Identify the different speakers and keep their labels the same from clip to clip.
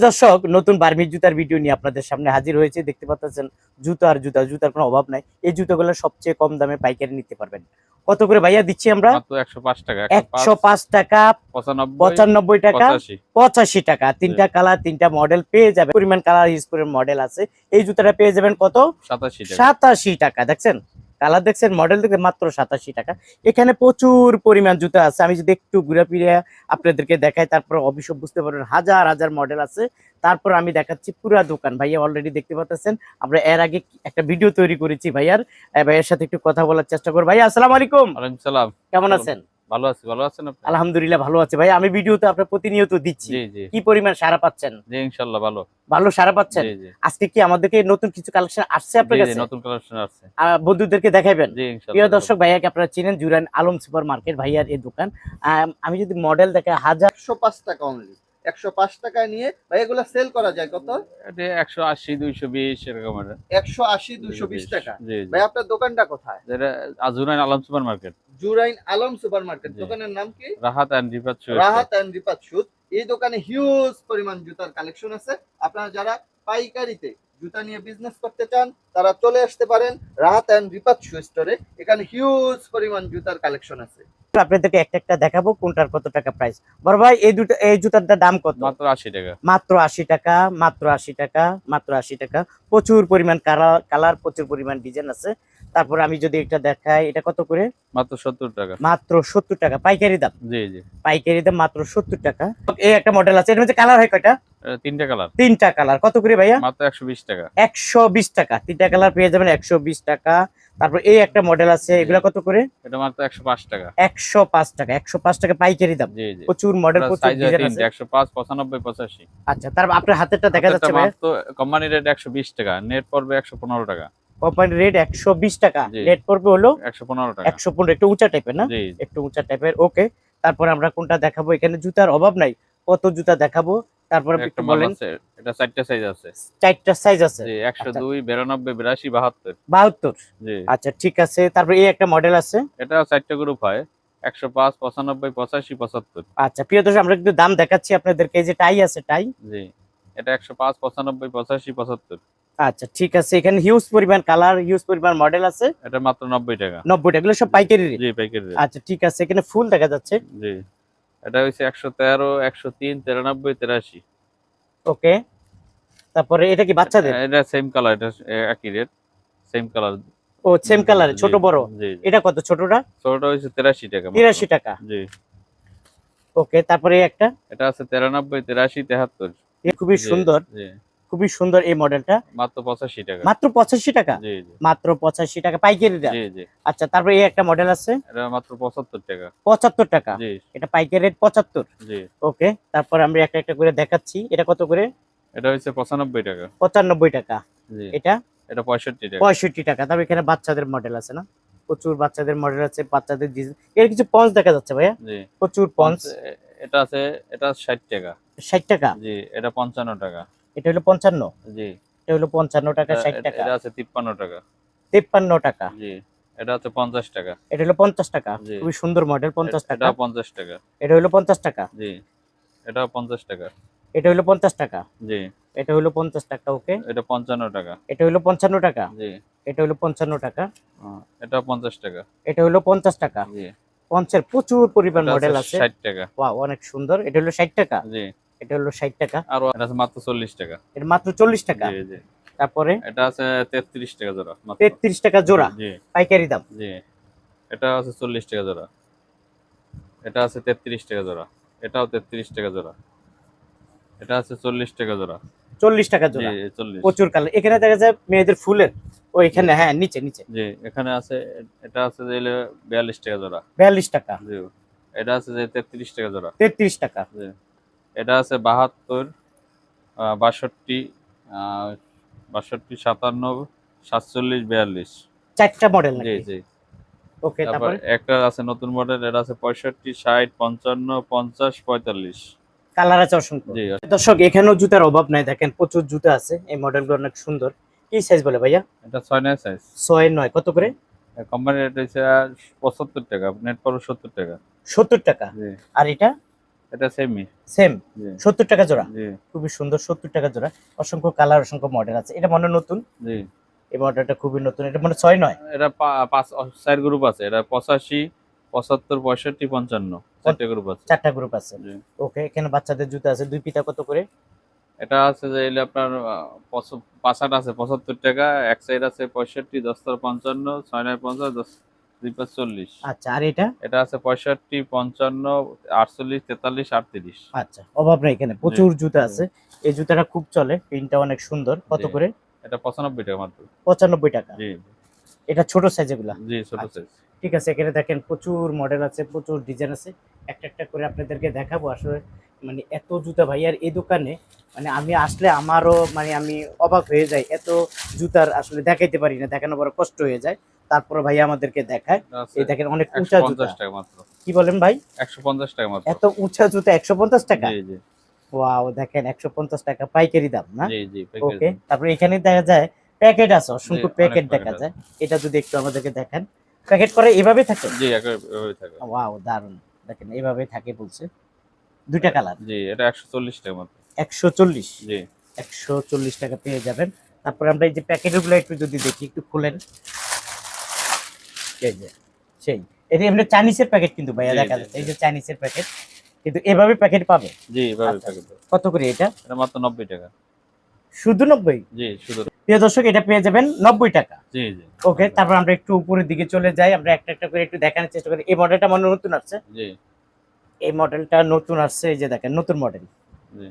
Speaker 1: দর্শক নতুন বার্মিজ জুতার ভিডিও নিয়ে আপনাদের সামনে হাজির হয়েছে। দেখতে পাচ্ছেন জুতো আর জুতা জুতার কোনো অভাব নাই। এই জুতোগুলো সবচেয়ে কম দামে পাইকারি নিতে পারবেন। কত করে ভাইয়া দিচ্ছি আমরা?
Speaker 2: একশো পাঁচ টাকা পঁচানব্বই
Speaker 1: টাকা
Speaker 2: পঁচাশি।
Speaker 1: টাকা। তিনটা কালার তিনটা মডেল পেয়ে যাবে পরিমাণ কালার ইউজ করে মডেল আছে। এই জুতাটা পেয়ে যাবেন কত?
Speaker 2: সাতাশি
Speaker 1: সাতাশি টাকা দেখছেন? কালার দেখছেন মডেল দেখে মাত্র সাতাশি টাকা। এখানে প্রচুর পরিমাণ জুতা আছে। আমি যদি একটু ঘুরে ফিরে আপনাদেরকে দেখাই তারপর অবশ্য বুঝতে পারবেন হাজার হাজার মডেল আছে। তারপর আমি দেখাচ্ছি পুরা দোকান। ভাইয়া অলরেডি দেখতে পাচ্ছেন আমরা এর আগে একটা ভিডিও তৈরি করেছি ভাইয়ার। ভাইয়ের সাথে একটু কথা বলার চেষ্টা করব। ভাইয়া আসসালামু আলাইকুম। কেমন আছেন?
Speaker 2: ভালো আছি ভালো আছেন আপনি?
Speaker 1: আলহামদুলিল্লাহ ভালো আছে। ভাই আমি ভিডিও তো আপনার প্রতিনিয়ত দিচ্ছি। কি পরিমাণ সারা পাচ্ছেন?
Speaker 2: জি ইনশাল্লাহ ভালো।
Speaker 1: ভালো সারা পাচ্ছেন? আজকে কি আমাদেরকে নতুন কিছু কালেকশন আসছে আপনার কাছে?
Speaker 2: নতুন কালেকশন আসছে।
Speaker 1: আহ, বন্ধুদেরকে দেখাবেন?
Speaker 2: জি
Speaker 1: প্রিয় দর্শক ভাইয়াকে আপনারা চিনেন জুরান আলম সুপার মার্কেট ভাইয়ার এই দোকান। আম, আমি যদি মডেল দেখে হাজার
Speaker 3: টাকা অনলি একশো পাঁচ টাকায় নিয়ে ভাই এগুলো সেল করা যায় কত?
Speaker 2: একশো আশি দুইশো বিশ এরকম
Speaker 3: একশো আশি দুইশো বিশ টাকা। ভাই আপনার দোকানটা কোথায়?
Speaker 2: আজুরাইন Alam super market
Speaker 3: Jurain Alam super market দোকানের নাম কি?
Speaker 2: Rahat and Rifat shoe
Speaker 3: Rahat and Rifat shoe এই দোকানে হিউজ পরিমাণ জুতার কালেকশন আছে। আপনারা যারা পাইকারিতে জুতা নিয়ে বিজনেস করতে চান তারা চলে আসতে পারেন রাহাত এন্ড রিপাত শু স্টোরে এখানে হিউজ পরিমাণ জুতার কালেকশন আছে।
Speaker 1: আপনাদেরকে একটা একটা দেখাবো কোনটার কত টাকা প্রাইস বড় ভাই এই দুটো এই জুতার দাম কত?
Speaker 2: মাত্র আশি টাকা।
Speaker 1: মাত্র আশি টাকা মাত্র আশি টাকা মাত্র আশি টাকা। প্রচুর পরিমাণ কালার কালার প্রচুর পরিমাণ ডিজাইন আছে। তারপর আমি যদি এটা দেখাই এটা কত করে?
Speaker 2: মাত্র সত্তর টাকা।
Speaker 1: মাত্র সত্তর টাকা। পাইকারি দাম?
Speaker 2: জি জি।
Speaker 1: পাইকারি দাম মাত্র সত্তর টাকা। এই একটা মডেল আছে এর মধ্যে কালার হয় কয়টা?
Speaker 2: তিনটা কালার
Speaker 1: তিনটা কালার কত করে ভাইয়া?
Speaker 2: মাত্র একশো বিশ টাকা।
Speaker 1: একশো বিশ টাকা। তিনটা কালার পেয়ে যাবেন একশো বিশ টাকা। তারপর এই একটা মডেল আছে এগুলা কত করে?
Speaker 2: এটা মাত্র একশো পাঁচ টাকা।
Speaker 1: একশো পাঁচ টাকা। একশো পাঁচ টাকা পাইকারি দাম।
Speaker 2: জি জি।
Speaker 1: প্রচুর মডেল প্রচুর ডিজাইন আছে।
Speaker 2: একশো পাঁচ পঁচানব্বই পঁচাশি।
Speaker 1: আচ্ছা তারপর আপনার হাতেরটা দেখা যাচ্ছে ভাইয়া?
Speaker 2: মাত্র কোম্পানি রেট টাকা। নেট পড়বে একশো পনেরো টাকা।
Speaker 1: কোম্পানি রেট একশো বিশ টাকা। রেট পড়বে হলো
Speaker 2: একশো পনেরো টাকা।
Speaker 1: একশো পনেরো একটু উঁচা টাইপের না? একটু উঁচা টাইপের ওকে তারপর আমরা কোনটা দেখাবো? এখানে জুতার অভাব নাই। কত জুতা দেখাবো? তারপরে
Speaker 2: একটু
Speaker 1: বলেন।
Speaker 2: এটা চারটা সাইজ আছে।
Speaker 1: চারটা সাইজ আছে।
Speaker 2: জি একশো
Speaker 1: আচ্ছা। আচ্ছা ঠিক আছে। তারপর এই একটা মডেল আছে।
Speaker 2: এটা চারটা গ্রুপ হয়। একশো পাঁচ পঁচানব্বই পঁচাশি পঁচাত্তর।
Speaker 1: আচ্ছা প্রিয় দর্শক আমরা কিন্তু দাম দেখাচ্ছি আপনাদেরকে। এই যে টাই আছে টাই
Speaker 2: জি। এটা একশো পাঁচ পঁচানব্বই পঁচাশি পঁচাত্তর।
Speaker 1: আচ্ছা ঠিক আছে। এখানে হিউজ পরিমাণ কালার হিউজ পরিমাণ মডেল আছে।
Speaker 2: এটা মাত্র নব্বই টাকা।
Speaker 1: নব্বই টাকা। এগুলো সব পাইকারি রেট
Speaker 2: জি পাইকারি।
Speaker 1: আচ্ছা ঠিক আছে। এখানে ফুল দেখা যাচ্ছে।
Speaker 2: জি। এটা তেরো একশো তিন তিরানব্বই তিরাশি।
Speaker 1: ওকে। তারপরে এটা কি বাচ্চাদের?
Speaker 2: এটা সেম কালার এটা একই রেট সেম কালার
Speaker 1: ও সেম কালার ছোট বড়। এটা কত ছোটটা?
Speaker 2: ছোটটা হচ্ছে তিরাশি টাকা মাত্র।
Speaker 1: তিরাশি টাকা।
Speaker 2: জি।
Speaker 1: ওকে তারপরে একটা?
Speaker 2: এটা আছে তিরানব্বই তিরাশি তেহাত্তর।
Speaker 1: এ খুবই সুন্দর।
Speaker 2: জি।
Speaker 1: খুবই সুন্দর এই মডেলটা।
Speaker 2: মাত্র পঁচাশি টাকা।
Speaker 1: মাত্র পঁচাশি টাকা? মাত্র পঁচাশি টাকা পাইকারি দাম আচ্ছা তারপরে এই একটা মডেল আছে?
Speaker 2: মাত্র পঁচাত্তর টাকা।
Speaker 1: পঁচাত্তর টাকা? এটা পাইকারি রেট পঁচাত্তর? ওকে তারপর আমরা একটা একটা করে দেখাচ্ছি। এটা কত করে?
Speaker 2: এটা হচ্ছে পঁচানব্বই টাকা।
Speaker 1: পঁচানব্বই টাকা। এটা?
Speaker 2: এটা পঁয়ষট্টি টাকা।
Speaker 1: পঁয়ষট্টি টাকা। তারপর এখানে বাচ্চাদের মডেল আছে না? প্রচুর বাচ্চাদের মডেল আছে বাচ্চাদের এর কিছু পঞ্চ দেখা যাচ্ছে ভাইয়া? প্রচুর পঞ্চ
Speaker 2: এটা আছে এটা ষাট টাকা।
Speaker 1: ষাট টাকা?
Speaker 2: জি এটা পঞ্চান্ন টাকা।
Speaker 1: এটা হলো পঞ্চান্ন
Speaker 2: জি
Speaker 1: এটা হলো পঞ্চান্ন টাকা ষাট টাকা
Speaker 2: এটা আছে তিপ্পান্ন টাকা
Speaker 1: তেপ্পান্ন টাকা
Speaker 2: জি এটা আছে পঞ্চাশ টাকা
Speaker 1: এটা হলো পঞ্চাশ টাকা। খুবই সুন্দর মডেল পঞ্চাশ টাকা
Speaker 2: এটা পঞ্চাশ টাকা
Speaker 1: এটা হলো পঞ্চাশ টাকা
Speaker 2: জি এটা পঞ্চাশ টাকা
Speaker 1: এটা হলো পঞ্চাশ টাকা
Speaker 2: জি
Speaker 1: এটা হলো পঞ্চাশ টাকা ওকে
Speaker 2: এটা পঞ্চান্ন টাকা
Speaker 1: এটা হলো পঞ্চান্ন টাকা
Speaker 2: জি
Speaker 1: এটা হলো পঞ্চান্ন টাকা
Speaker 2: এটা পঞ্চাশ টাকা
Speaker 1: এটা হলো পঞ্চাশ টাকা
Speaker 2: জি
Speaker 1: পঞ্চের প্রচুর পরিমাণ মডেল আছে
Speaker 2: ষাট টাকা
Speaker 1: ওয়াও অনেক সুন্দর এটা হলো ষাট টাকা
Speaker 2: জি
Speaker 1: এটা হলো ষাট টাকা।
Speaker 2: আর এটা আছে মাত্র চল্লিশ টাকা।
Speaker 1: এটা মাত্র চল্লিশ টাকা।
Speaker 2: জি জি।
Speaker 1: তারপরে?
Speaker 2: এটা আছে তেত্রিশ টাকা জোড়া মাত্র।
Speaker 1: তেত্রিশ টাকা জোড়া
Speaker 2: জি।
Speaker 1: পাইকারি দাম।
Speaker 2: জি। এটা আছে চল্লিশ টাকা জোড়া। এটা আছে তেত্রিশ টাকা জোড়া। এটাও তেত্রিশ টাকা জোড়া। এটা আছে চল্লিশ টাকা জোড়া।
Speaker 1: চল্লিশ টাকা
Speaker 2: জি
Speaker 1: জোড়া প্রচুর কালার। এখানে দেখা যায় মেয়েদের ফুলের ও এখানে হ্যাঁ নিচে নিচে।
Speaker 2: জি এখানে আছে এটা আছে যে বিয়াল্লিশ টাকা জোড়া।
Speaker 1: বিয়াল্লিশ টাকা।
Speaker 2: জি। এটা আছে যে তেত্রিশ টাকা জোড়া।
Speaker 1: তেত্রিশ টাকা।
Speaker 2: জি। এটা আছে বাহাত্তর বাষট্টি বাষট্টি সাতান্ন সাতচল্লিশ বিয়াল্লিশ।
Speaker 1: চারটা মডেল
Speaker 2: জি জি।
Speaker 1: ওকে
Speaker 2: তারপর একটা আছে নতুন মডেল এটা আছে পঁয়ষট্টি ষাট পঞ্চান্ন পঞ্চাশ পঁয়তাল্লিশ।
Speaker 1: কালার আছে অসংখ্য। দর্শক এখানেও জুতার অভাব নাই দেখেন প্রচুর জুতা আছে। এই মডেলগুলো অনেক সুন্দর। কি সাইজ বলে ভাইয়া?
Speaker 2: এটা ছয় নয় সাইজ
Speaker 1: ছয় নয়। কত করে?
Speaker 2: কোম্পানি রেট হচ্ছে পঁচাত্তর টাকা নেট পারো সত্তর টাকা।
Speaker 1: সত্তর টাকা। আর এটা?
Speaker 2: এটা সেমি
Speaker 1: সেম
Speaker 2: জি।
Speaker 1: সত্তর টাকা জোড়া। খুবই সুন্দর সত্তর টাকা জোড়া। অসংখ্য কালার অসংখ্য মডেল আছে। এটা মনে নতুন?
Speaker 2: জি।
Speaker 1: এই মডেলটা খুবই নতুন। এটা মনে হয় ছয় নয়?
Speaker 2: এটা পাঁচ চার গ্রুপ আছে। এটা পঁচাশি পঁচাত্তর পঁয়ষট্টি পঞ্চান্ন। চারটে গ্রুপ আছে।
Speaker 1: চারটা গ্রুপ আছে।
Speaker 2: জি।
Speaker 1: ওকে এখানে বাচ্চাদের জুতো আছে। দুই পিতা কত করে?
Speaker 2: এটা আছে যে এলে আপনার পাঁচাট আছে পঁচাত্তর টাকা। এক সাইড আছে পঁয়ষট্টি দশ পঞ্চান্ন ছয় নয় পঞ্চাশ দশ দুই পাঁচ চল্লিশ।
Speaker 1: আচ্ছা আর এটা?
Speaker 2: এটা আছে পঁয়ষট্টি পঞ্চান্ন আটচল্লিশ তেতাল্লিশ আটত্রিশ।
Speaker 1: আচ্ছা অভাব নেই এখানে প্রচুর জুতো আছে। এই জুতাটা খুব চলে প্রিন্টটা অনেক সুন্দর। কত করে?
Speaker 2: এটা পঁচানব্বই টাকা মাত্র।
Speaker 1: পঁচানব্বই টাকা।
Speaker 2: জি।
Speaker 1: এটা ছোট সাইজ এগুলা?
Speaker 2: জি ছোট
Speaker 1: আচ্ছা।
Speaker 2: সাইজ
Speaker 1: ঠিক আছে এখানে দেখেন প্রচুর মডেল আছে প্রচুর ডিজাইন আছে। একটা একটা করে আপনাদেরকে দেখাবো আসলে মানে এত জুতা ভাই আর এই দোকানে মানে আমি আসলে আমারও মানে আমি অবাক হয়ে যাই এত জুতার আসলে দেখাইতে পারি না দেখানো বড় কষ্ট হয়ে যায়। তারপর ভাই আমাদেরকে দেখায়। এই দেখেন অনেক উঁচা জুতা। কি বলেন ভাই?
Speaker 2: একশো পঞ্চাশ টাকা মাত্র।
Speaker 1: এত উঁচা জুতা একশো পঞ্চাশ টাকা? ওয়াও দেখেন একশো পঞ্চাশ টাকা পাইকারি দাম না? ওকে তারপরে এখানে দেখা যায় প্যাকেট আছে অসংখ্য প্যাকেট দেখা যায়। এটা যদি একটু আমাদেরকে দেখেন। প্যাকেট করে এভাবে থাকে?
Speaker 2: জি একেবারে থাকে।
Speaker 1: ওয়াও দারুণ দেখেন এভাবে থাকে বলছে। দুইটা কালার?
Speaker 2: জি এটা একশো চল্লিশ টাকা মাত্র।
Speaker 1: একশো চল্লিশ?
Speaker 2: জি।
Speaker 1: একশো চল্লিশ টাকা পেয়ে যাবেন। তারপরে আমরা এই যে প্যাকেটগুলো একটু যদি দেখি একটু খুলেন। এই যে সেই। এটা এমনি চাইনিজের প্যাকেট কিন্তু ভাইয়া দেখা যাচ্ছে। এই যে চাইনিজের প্যাকেট কিন্তু এভাবে প্যাকেট পাবে?
Speaker 2: জি এভাবে
Speaker 1: আচ্ছা। কত করে এটা?
Speaker 2: এটা মাত্র নব্বই টাকা।
Speaker 1: শুধু নব্বই?
Speaker 2: জি শুধু।
Speaker 1: প্রিয় দর্শক এটা পেয়ে যাবেন নব্বই টাকা।
Speaker 2: জি জি।
Speaker 1: ওকে তারপর আমরা একটু উপরের দিকে চলে যাই। আমরা একটা একটা করে একটু দেখানোর চেষ্টা করি। এই মডেলটা মনে নতুন আসছে
Speaker 2: জি।
Speaker 1: এই মডেলটা নতুন আসছে। এই যে দেখেন নতুন মডেল
Speaker 2: জি।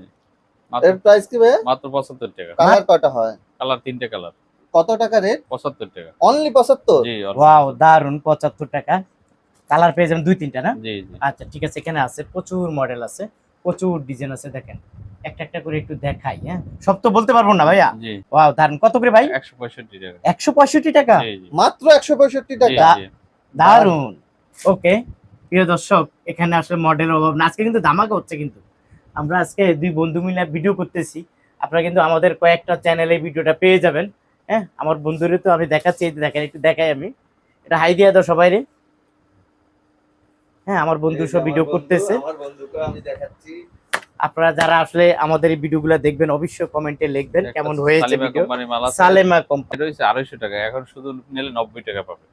Speaker 2: মাত্র
Speaker 3: এর প্রাইস কি ভাই
Speaker 2: মাত্র পঁচাত্তর টাকা।
Speaker 3: কালার কটা হয়?
Speaker 2: কালার তিনটে কালার
Speaker 3: কত টাকা রেট
Speaker 2: পঁচাত্তর টাকা।
Speaker 3: অনলি পঁচাত্তর?
Speaker 2: জি
Speaker 1: ওয়াও দারুণ পঁচাত্তর। টাকা। কালার পেয়ে যাবেন দুই তিনটা না?
Speaker 2: জি জি।
Speaker 1: আচ্ছা ঠিক আছে এখানে আছে প্রচুর মডেল আছে প্রচুর ডিজাইন আছে দেখেন। একটা একটা করে একটু দেখাই হ্যাঁ? সব তো বলতে পারব না ভাইয়া? ওয়াও দারুণ কত করে ভাই?
Speaker 2: একশো পঁয়ষট্টি টাকা।
Speaker 1: একশো পঁয়ষট্টি টাকা?
Speaker 2: জি জি।
Speaker 3: মাত্র একশো পঁয়ষট্টি
Speaker 2: জি,
Speaker 3: টাকা?
Speaker 1: দারুণ ওকে প্রিয় দর্শক এখানে আসলে মডেল অভাব না। আজকে কিন্তু ধামাকা হচ্ছে কিন্তু। আমরা আজকে দুই বন্ধু মিলে ভিডিও করতেছি। আপনারা কিন্তু আমাদের কয়েকটা চ্যানেলে ভিডিওটা পেয়ে যাবেন। হ্যাঁ আমার বন্ধুরে তো আমি দেখাচ্ছি এই দেখেন একটু দেখাই আমি। এটা হাই দিয়া দাও সবাই রে। হ্যাঁ আমার বন্ধু
Speaker 3: এই
Speaker 1: সব ভিডিও করতেছে।
Speaker 3: আমার বন্ধুকে আমি দেখাচ্ছি।
Speaker 1: আপনারা যারা আসলে আমাদের এই ভিডিওগুলো দেখবেন অবশ্যই কমেন্টে লিখবেন কেমন হয়েছে
Speaker 2: সালিমা
Speaker 1: ভিডিও
Speaker 2: কোম্পানির
Speaker 1: সালেমা কোম্পানি।
Speaker 2: এটা হচ্ছে আড়াইশো টাকা এখন শুধু নিলে নব্বই টাকা পাবে।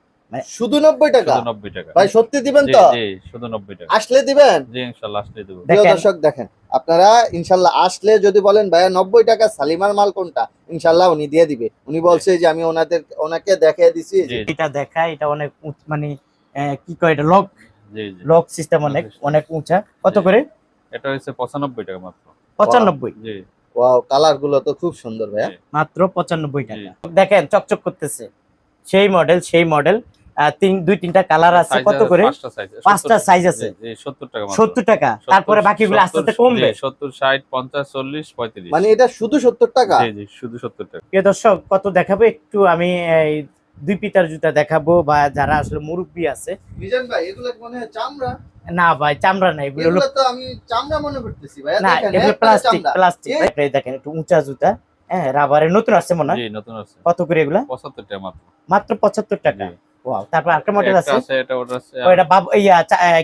Speaker 3: শুধু নব্বই টাকা?
Speaker 2: শুধু নব্বই টাকা।
Speaker 3: ভাই সত্যি দিবেন তো?
Speaker 2: জি শুধু নব্বই টাকা।
Speaker 3: আসলে দিবেন?
Speaker 2: জি ইনশাল্লাহ আসলে দেবো।
Speaker 3: দর্শক দেখেন। আপনারা ইনশাল্লাহ আসলে যদি বলেন ভাইয়া নব্বই টাকা সালিমার মাল কোনটা? ইনশাল্লাহ উনি দিয়ে দিবে। উনি বলছে যে আমি ওনাদের ওনাকে দেখিয়ে দিছি
Speaker 1: এটা দেখা এটা অনেক উঁচ- মানে আহ, কি কয় এটা লক
Speaker 2: জি জি।
Speaker 1: লক সিস্টেম অনেক অনেক উঁচা। কত করে?
Speaker 2: এটা হচ্ছে পঁচানব্বই টাকা মাত্র।
Speaker 1: পঁচানব্বই।
Speaker 2: জি।
Speaker 3: ওয়াও কালারগুলো তো খুব সুন্দর ভাইয়া।
Speaker 1: মাত্র পঁচানব্বই টাকা। দেখেন চকচক করতেছে। সেই মডেল সেই মডেল তিন দুই তিনটা কালার আছে। কত করে?
Speaker 2: পাঁচটা সাইজ
Speaker 1: আছে।
Speaker 2: সত্তর টাকা মাত্র।
Speaker 1: সত্তর টাকা। তারপরে বাকিগুলো আস্তে আস্তে কমবে।
Speaker 2: সত্তর ষাট পঞ্চাশ চল্লিশ পঁয়ত্রিশ।
Speaker 3: মানে এটা শুধু সত্তর টাকা?
Speaker 2: জি জি শুধু সত্তর টাকা।
Speaker 1: প্রিয় দর্শক কত দেখাবো? একটু আমি দুই পিতার জুতা দেখাবো বা যারা আসলে মুরব্বী আছে।
Speaker 3: মিজান ভাই এগুলো মনে হয় চামড়া?
Speaker 1: না ভাই চামড়া না এগুলো
Speaker 3: তো আমি চামড়া মনে করতেছি ভাইয়া
Speaker 1: না এগুলো প্লাস্টিক প্লাস্টিক দেখেন একটু উঁচা জুতা। হ্যাঁ রাবারের নতুন আসছে মনে হয়?
Speaker 2: নতুন আছে
Speaker 1: কত করে এগুলা?
Speaker 2: পঁচাত্তর টাকা মাত্র।
Speaker 1: মাত্র পঁচাত্তর টাকা। ওয়াও তারপর একটা মডেল আছে
Speaker 2: এটা আছে
Speaker 1: এটা বাব ইয়া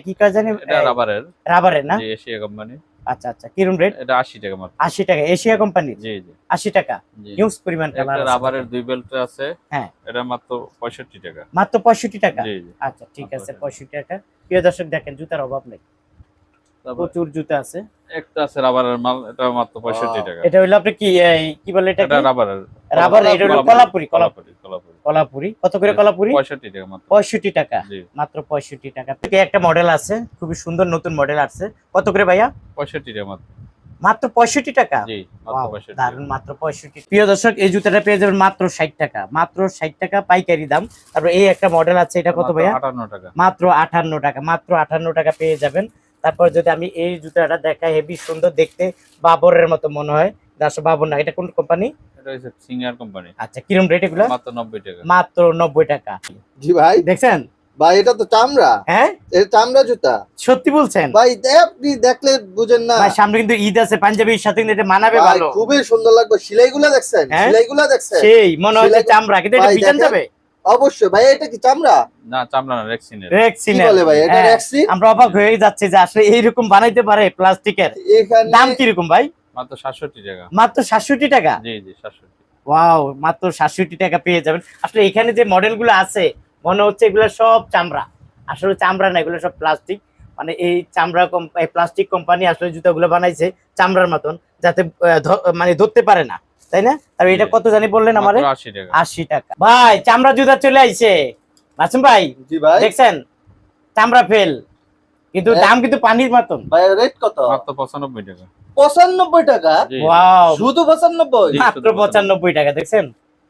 Speaker 1: কি কাজ জানি?
Speaker 2: এটা রাবারের
Speaker 1: রাবারের না?
Speaker 2: জি এশিয়া কোম্পানি
Speaker 1: আচ্ছা আচ্ছা কিরম রেট
Speaker 2: এটা আশি টাকা মাত্র।
Speaker 1: আশি টাকা এশিয়া কোম্পানির
Speaker 2: জি জি।
Speaker 1: আশি টাকা।
Speaker 2: জি।
Speaker 1: পরিমাণ কালার
Speaker 2: রাবারের দুই বেল্ট আছে।
Speaker 1: হ্যাঁ।
Speaker 2: এটা মাত্র পঁয়ষট্টি টাকা।
Speaker 1: মাত্র পঁয়ষট্টি টাকা?
Speaker 2: জি জি।
Speaker 1: আচ্ছা ঠিক আছে
Speaker 2: এটা।
Speaker 1: পঁয়ষট্টি টাকা। প্রিয় দর্শক দেখেন জুতার অভাব নেই। প্রচুর জুতা আছে।
Speaker 2: একটা আছে রাবারের মাল এটা মাত্র পঁয়ষট্টি
Speaker 3: Wow.
Speaker 2: টাকা।
Speaker 1: এটা হইল আপনি কি কি বলে এটা
Speaker 2: এটা রাবারের
Speaker 1: রাবার এটা হলো কলাপুরি কলাপুরি
Speaker 2: কলাপুরি
Speaker 1: কত করে কলাপুরি?
Speaker 2: পঁয়ষট্টি টাকা মাত্র।
Speaker 1: পঁয়ষট্টি টাকা। মাত্র পঁয়ষট্টি টাকা। থেকে একটা মডেল আছে খুবই সুন্দর নতুন মডেল আছে কত করে ভাইয়া?
Speaker 2: পঁয়ষট্টি টাকা মাত্র।
Speaker 1: মাত্র পঁয়ষট্টি টাকা?
Speaker 2: জি
Speaker 1: দারুণ মাত্র পঁয়ষট্টি। প্রিয় দর্শক এই জুতাটা পেয়ে যাবেন মাত্র ষাট টাকা। মাত্র ষাট টাকা পাইকারি দাম। তারপর এই একটা মডেল আছে এটা কত ভাইয়া?
Speaker 2: টাকা।
Speaker 1: মাত্র আটান্ন টাকা মাত্র আটান্ন টাকা পেয়ে যাবেন। তারপর যদি আমি এই জুতাটা দেখাই হেভি সুন্দর দেখতে বাবরের মতো মনে হয়। আসলে বাবর না এটা কোন কোম্পানি
Speaker 2: এটা হচ্ছে সিঙ্গার কোম্পানি
Speaker 1: আচ্ছা কিরম রেট এগুলো?
Speaker 2: মাত্র নব্বই টাকা।
Speaker 1: মাত্র নব্বই টাকা।
Speaker 3: জি ভাই।
Speaker 1: দেখছেন?
Speaker 3: ভাই এটা তো চামড়া।
Speaker 1: হ্যাঁ?
Speaker 3: এটা চামড়া জুতা।
Speaker 1: সত্যি বলছেন?
Speaker 3: ভাই আপনি দেখলে বুঝেন না।
Speaker 1: ভাই সামনে কিন্তু ঈদ আছে পাঞ্জাবির সাথে এটা মানাবে ভালো।
Speaker 3: খুবই সুন্দর লাগবে। সিলাইগুলো দেখছেন?
Speaker 1: হ্যাঁ?
Speaker 3: সিলাইগুলো দেখছেন?
Speaker 1: সেই মনে হচ্ছে চামড়া কিন্তু এটা যাবে?
Speaker 3: অবশ্যই ভাই এটা কি চামড়া?
Speaker 2: না চামড়া না রেক্সিনের
Speaker 3: কি
Speaker 1: রেক্সিনের
Speaker 3: বলে ভাই এটা
Speaker 1: হ্যাঁ,
Speaker 3: রেক্সিন
Speaker 1: আমরা অবাক হয়ে যাচ্ছি যে আসলে এইরকম বানাইতে পারে প্লাস্টিকের।
Speaker 3: এখানে
Speaker 1: দাম কীরকম ভাই?
Speaker 2: মাত্র টাকা।
Speaker 1: মাত্র টাকা?
Speaker 2: জি জি
Speaker 1: ওয়াও মাত্র টাকা পেয়ে যাবেন। আসলে এখানে যে মডেলগুলো আছে মনে হচ্ছে এগুলো সব চামড়া। আসলে চামড়া না এগুলো সব প্লাস্টিক। মানে এই চামড়া প্লাস্টিক কোম্পানি আসলে জুতাগুলো বানাইছে চামড়ার মতন যাতে মানে ধরতে পারে না। তাই না? আর এটা কত জানি বললেন আমারে?
Speaker 2: মাত্র আশি টাকা।
Speaker 1: আশি টাকা। ভাই চামড়া জুতা চলে আইছে। মাসুম ভাই
Speaker 3: জি ভাই।
Speaker 1: দেখছেন? চামড়া ফেল কিন্তু
Speaker 3: হ্যাঁ।
Speaker 1: দাম কিন্তু পানির মতন।
Speaker 3: ভাই রেট কত?
Speaker 2: মাত্র পঁচানব্বই টাকা।
Speaker 3: পঁচানব্বই টাকা। শুধু পঁচানব্বই।
Speaker 1: মাত্র পঁচানব্বই। টাকা দেখছেন?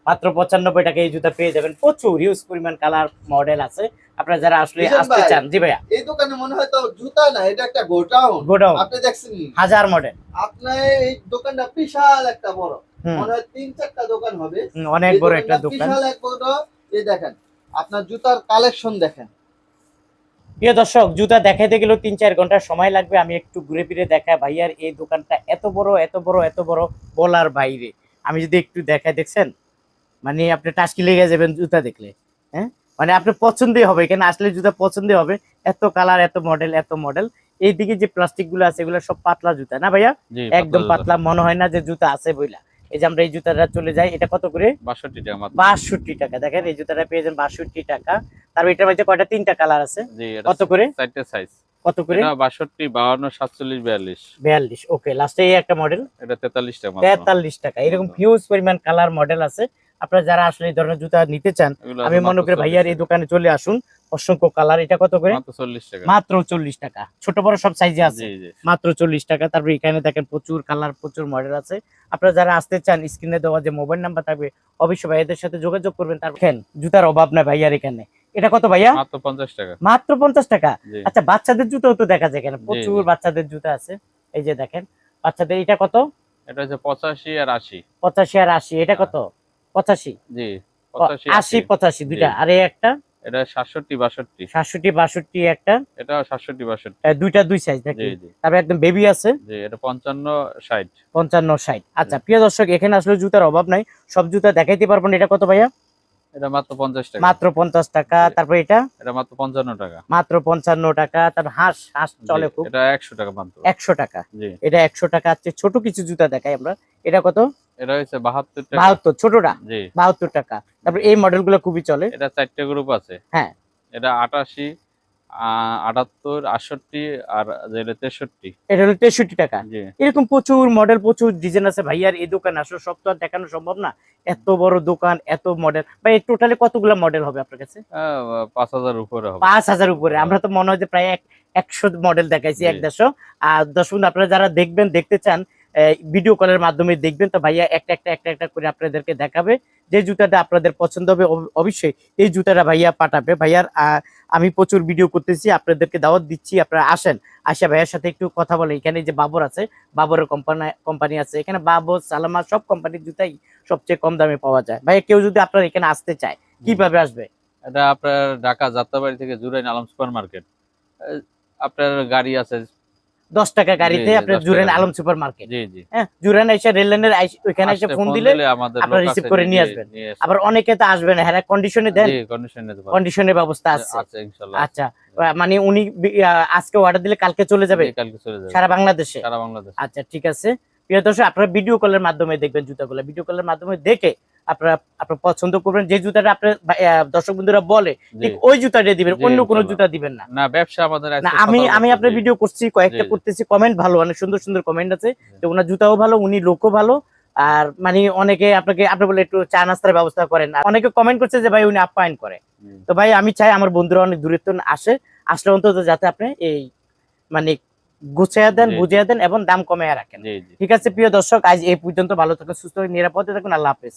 Speaker 1: মাত্র পঁচানব্বই টাকা এই জুতা পেয়ে যাবেন। প্রচুর ইউজ পরিমাণ কালার মডেল আছে। আপনারা যারা আসলে আসতে চান জি ভাইয়া।
Speaker 3: এই দোকানে মনে হয় তো জুতা না এটা একটা গোডাউন।
Speaker 1: গোডাউন
Speaker 3: আপনি দেখছেন
Speaker 1: হাজার মডেল
Speaker 3: আপনার এই দোকানটা বিশাল একটা বড়। মনে হয় তিন চারটা দোকান হবে।
Speaker 1: অনেক বড় একটা দোকান।
Speaker 3: বিশাল এক বড়। এই দেখেন আপনার জুতার কালেকশন দেখেন।
Speaker 1: প্রিয় দর্শক জুতা দেখাইতে গেলেও তিন চার ঘণ্টা সময় লাগবে। আমি একটু ঘুরে ফিরে দেখাই ভাইয়ার এই দোকানটা এত বড় এত বড় এত বড় বলার বাইরে। আমি যদি একটু দেখাই দেখছেন? মানে আপনি টাস্কি লেগে যাবেন জুতা দেখলে হ্যাঁ? মানে আপনার পছন্দই হবে এখানে আসলে জুতা পছন্দই হবে? এত কালার এত মডেল এত মডেল এইদিকে যে প্লাস্টিকগুলো আছে এগুলো সব পাতলা জুতা না ভাইয়া? একদম পাতলা মনে হয় না যে জুতা আছে বইলা। এই যে আমরা এই জুতাটা চলে যাই এটা কত করে?
Speaker 2: বাষট্টি টাকা
Speaker 1: বাষট্টি টাকা। দেখেন এই জুতাটা পেয়ে যান বাষট্টি টাকা। তার এটার মধ্যে কয়টা? তিনটা কালার আছে। কত করে?
Speaker 2: চারটে সাইজ
Speaker 1: কত করে?
Speaker 2: এটা বাষট্টি বাউন্ন সাতচল্লিশ বিয়াল্লিশ।
Speaker 1: বিয়াল্লিশ ওকে লাস্টে এই একটা মডেল
Speaker 2: এটা তেতাল্লিশ টাকা মাত্র।
Speaker 1: তেতাল্লিশ টাকা। এরকম হিউজ পরিমাণ কালার মডেল আছে। আপনারা যারা আসলে এই ধরনের জুতা নিতে চান আমি মনে করি ভাইয়ার এই দোকানে চলে আসুন। অসংখ্য কালার এটা কত করে?
Speaker 2: মাত্র চল্লিশ টাকা।
Speaker 1: ছোট বড় সব সাইজে আছে। মাত্র চল্লিশ টাকা। তারপর এখানে দেখেন প্রচুর কালার প্রচুর মডেল আছে। আপনারা যারা আসতে চান স্ক্রিনে দেওয়া যে মোবাইল নাম্বার থাকবে অবশ্যই ভাইয়াদের সাথে যোগাযোগ করবেন। তার জুতার অভাব নাই ভাইয়ার এখানে। এটা কত ভাইয়া?
Speaker 2: মাত্র পঞ্চাশ টাকা।
Speaker 1: মাত্র পঞ্চাশ টাকা? আচ্ছা বাচ্চাদের জুতো তো দেখা যায় এখানে। প্রচুর বাচ্চাদের জুতো আছে। এই যে দেখেন বাচ্চাদের এটা কত?
Speaker 2: এটা হচ্ছে পঁচাশি আর আশি।
Speaker 1: পঁচাশি আর আশি। এটা কত? পঁচাশি।
Speaker 2: জি
Speaker 1: আশি। পঁচাশি দুইটা। আর এই একটা?
Speaker 2: এটা সাতষট্টি বাষট্টি।
Speaker 1: সাতষট্টি বাষট্টি একটা?
Speaker 2: এটা সাতষট্টি বাষট্টি।
Speaker 1: দুইটা দুই সাইজ
Speaker 2: জি জি।
Speaker 1: একদম বেবি আছে।
Speaker 2: জি এটা পঞ্চান্ন ষাট।
Speaker 1: পঞ্চান্ন ষাট। আচ্ছা প্রিয় দর্শক এখানে আসলে জুতার অভাব নাই। সব জুতা দেখাইতে পারব না। এটা কত ভাইয়া?
Speaker 2: এটা মাত্র পঞ্চাশ টাকা।
Speaker 1: মাত্র পঞ্চাশ টাকা। তারপর এটা?
Speaker 2: এটা মাত্র পঞ্চান্ন টাকা।
Speaker 1: মাত্র পঞ্চান্ন টাকা। তারপর হাঁস হাঁস চলে খুব।
Speaker 2: এটা একশো টাকা মাত্র।
Speaker 1: একশো টাকা।
Speaker 2: জি।
Speaker 1: এটা একশো টাকা। আছে ছোট কিছু জুতা দেখাই আমরা। এটা কত?
Speaker 2: এটা হচ্ছে টাকা।
Speaker 1: ছোটটা?
Speaker 2: জি।
Speaker 1: টাকা। তারপর এই খুবই চলে।
Speaker 2: এটা চারটে গ্রুপ আছে।
Speaker 1: হ্যাঁ।
Speaker 2: এটা আটাশি আহ, আটাত্তর আটষট্টি আর যেটা তেষট্টি।
Speaker 1: এটা হলো তেষট্টি টাকা। এরকম প্রচুর মডেল প্রচুর ডিজাইন আছে। ভাইয়ার এই দোকান আসলে সব তো আর দেখানো সম্ভব না। এত বড় দোকান এত মডেল ভাই টোটালি কতগুলো মডেল হবে আপনার কাছে?
Speaker 2: আহ, পাঁচ হাজার উপরে হবে।
Speaker 1: পাঁচ হাজার উপরে। আমরা তো মনে হয় যে প্রায় এক একশো মডেল দেখাইছি। এক দেড়শো। আর দর্শক বন্ধু আপনারা যারা দেখবেন দেখতে চান ভিডিও কলের মাধ্যমে দেখবেন। তো ভাইয়া একটা একটা একটা একটা করে আপনাদেরকে দেখাবে। যে জুতাটা আপনাদের পছন্দ হবে অবশ্যই এই জুতাটা ভাইয়া পাঠাবে। ভাইয়ার আমি প্রচুর ভিডিও করতেছি, আপনাদেরকে দাওয়াত দিচ্ছি, আপনারা আসেন। আসা ভাইয়ার সাথে একটু কথা বলে এখানে যে বাবর আছে, বাবরের কোম্পানি কোম্পানি আছে। এখানে বাবর, সালামা সব কোম্পানির জুতাই সবচেয়ে কম দামে পাওয়া যায়। ভাইয়া কেউ যদি আপনার এখানে আসতে চায়, কীভাবে আসবে?
Speaker 2: এটা আপনার ঢাকা যাত্রাবাড়ি থেকে জুরাইন আলম সুপার মার্কেট আপনার গাড়ি আছে
Speaker 1: দশ টাকা গাড়িতে আপনার জুরেন আলম সুপার মার্কেট হ্যাঁ জুরান এসে রেল লাইনের ওইখানে এসে ফোন দিলে আপনারা
Speaker 2: আছে,
Speaker 1: করে নিয়ে আসবেন। আবার অনেকে তো আসবে না হ্যাঁ কন্ডিশনে দেন। কন্ডিশনের ব্যবস্থা আছে। আচ্ছা মানে উনি আজকে অর্ডার দিলে কালকে চলে যাবে?
Speaker 2: কালকে চলে যাবে।
Speaker 1: সারা বাংলাদেশে?
Speaker 2: সারা বাংলাদেশ।
Speaker 1: আচ্ছা ঠিক আছে। প্রিয় দর্শক আপনারা ভিডিও কলের মাধ্যমে দেখবেন জুতাগুলো। ভিডিও কলের মাধ্যমে দেখে আপনারা আপনারা পছন্দ করবেন যে জুতাটা আপনার দর্শক বন্ধুরা বলে ঠিক ওই জুতাটা দিবেন অন্য কোনো জুতা দিবেন না।
Speaker 2: না ব্যবসা আমাদের
Speaker 1: আমি আমি আপনার ভিডিও করছি কয়েকটা। করতেছি কমেন্ট ভালো অনেক সুন্দর সুন্দর কমেন্ট আছে। তো ওনার জুতাও ভালো উনি লোকও ভালো। আর মানে অনেকে আপনাকে আপনি বলে একটু চা নাস্তার ব্যবস্থা করেন। অনেকে কমেন্ট করছে যে ভাই উনি আপ্যায়ন করে। তো ভাই আমি চাই আমার বন্ধুরা অনেক দূরত্ব আসে আসলে অন্তত যাতে আপনি এই মানে গুছিয়ে দেন। বুঝিয়ে দেন এবং দাম কমে রাখেন। ঠিক আছে প্রিয় দর্শক আজ এই পর্যন্ত ভালো থাকুন সুস্থ নিরাপদে থাকুন আল্লাহ হাফেজ।